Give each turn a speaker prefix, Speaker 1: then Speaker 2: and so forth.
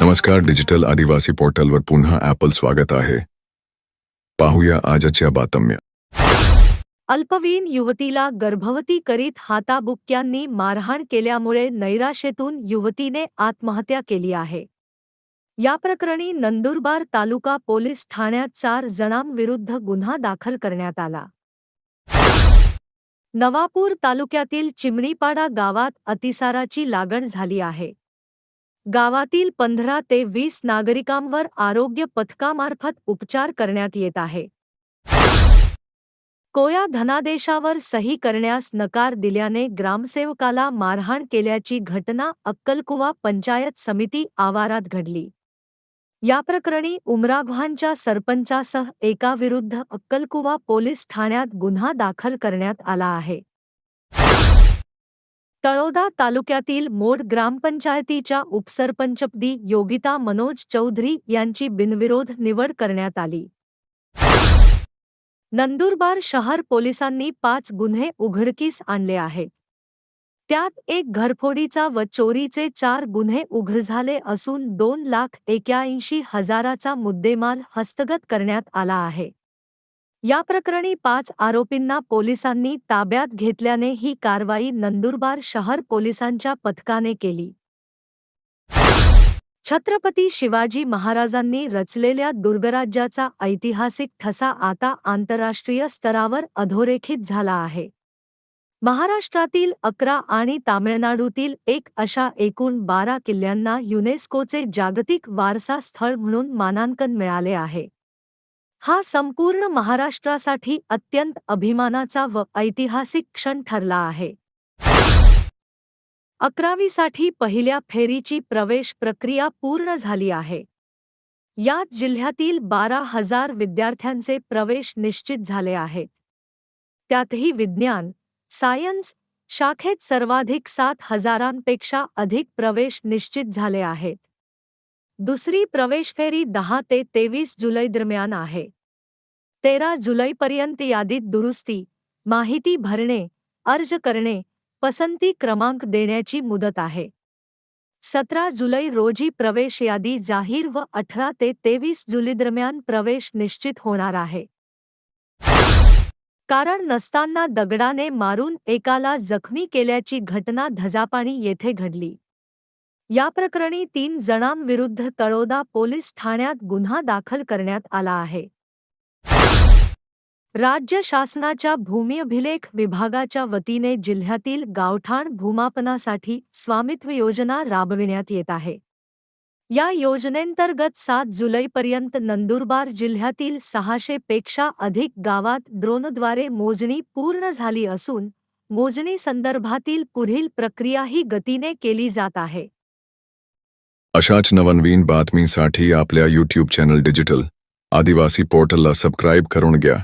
Speaker 1: नमस्कार डिजिटल आदिवासी पोर्टलवर पुन्हा ॲपल स्वागत आहे. पाहूया आजच्या बातम्या.
Speaker 2: अल्पवयीन युवतीला गर्भवती करीत हाताबुक्क्यांनी मारहाण केल्यामुळे नैराशेतून युवतीने आत्महत्या केली आहे. या प्रकरणी नंदुरबार तालुका पोलीस ठाण्यात चार जणांविरुद्ध गुन्हा दाखल करण्यात आला. नवापूर तालुक्यातील चिमणीपाडा गावात अतिसाराची लागण झाली आहे. गावातील पंधरा ते वीस नागरिकांवर आरोग्य पथकामार्फत उपचार करण्यात येत आहे. कोया धनादेशावर सही करण्यास नकार दिल्याने ग्रामसेवकाला मारहाण केल्याची घटना अक्कलकुवा पंचायत समिती आवारात घडली. या प्रकरणी उमराभानच्या सरपंचासह एकाविरुद्ध अक्कलकुवा पोलीस ठाण्यात गुन्हा दाखल करण्यात आला आहे. तळोदा तालुक्यातील मोड ग्रामपंचायतीच्या उपसरपंचपदी योगिता मनोज चौधरी यांची बिनविरोध निवड करण्यात आली. नंदुरबार शहर पोलिसांनी पाच गुन्हे उघडकीस आणले आहेत. त्यात एक घरफोडीचा व चोरीचे चार गुन्हे उघड झाले असून दोन लाख एक्याऐंशी हजाराचा मुद्देमाल हस्तगत करण्यात आला आहे. या प्रकरणी पाच आरोपींना पोलिसांनी ताब्यात घेतल्याने ही कारवाई नंदुरबार शहर पोलिसांच्या पथकाने केली. छत्रपती शिवाजी महाराजांनी रचलेल्या दुर्गराज्याचा ऐतिहासिक ठसा आता आंतरराष्ट्रीय स्तरावर अधोरेखित झाला आहे. महाराष्ट्रातील अकरा आणि तामिळनाडूतील एक अशा एकूण बारा किल्ल्यांना युनेस्कोचे जागतिक वारसा स्थळ म्हणून मानांकन मिळाले आहे. हा संपूर्ण महाराष्ट्रासाठी अत्यंत अभिमानाचा व ऐतिहासिक क्षण ठरला आहे. अकरावीसाठी पहिल्या फेरीची प्रवेश प्रक्रिया पूर्ण झाली आहे. यात जिल्ह्यातील बारा हजार विद्यार्थ्यांचे प्रवेश निश्चित झाले आहेत. त्यातही विज्ञान सायन्स शाखेत सर्वाधिक सात हजारांपेक्षा अधिक प्रवेश निश्चित झाले आहेत. दुसरी प्रवेश फेरी दहा ते तेवीस जुलै दरम्यान आहे. तेरा जुलैपर्यंत यादीत दुरुस्ती, माहिती भरणे, अर्ज़ करणे, पसंती क्रमांक देण्याची मुदत आहे. सतरा जुलै रोजी प्रवेश यादी जाहीर व अठरा ते तेवीस जुलै प्रवेश निश्चित होणार आहे. कारण नसताना दगडाने मारून एकाला जखमी केल्याची घटना धजापाणी येथे घडली. या प्रकरणी तीन जणांविरुद्ध तळोदा पोलीस ठाण्यात गुन्हा दाखल करण्यात आला आहे. राज्य शासनाच्या भूमिअभिलेख विभागाच्या वतीने जिल्ह्यातील गावठाण भूमापनासाठी स्वामित्व योजना राबविण्यात येत आहे. या योजनेंतर्गत सात जुलैपर्यंत नंदुरबार जिल्ह्यातील सहाशे पेक्षा अधिक गावात ड्रोनद्वारे मोजणी पूर्ण झाली असून, मोजणी संदर्भातील पुढील प्रक्रियाही गतीने केली जात आहे.
Speaker 1: अशाच नवनवीन बातमीसाठी आपल्या यूट्यूब चॅनल डिजिटल आदिवासी पोर्टलला सबस्क्राईब करून घ्या.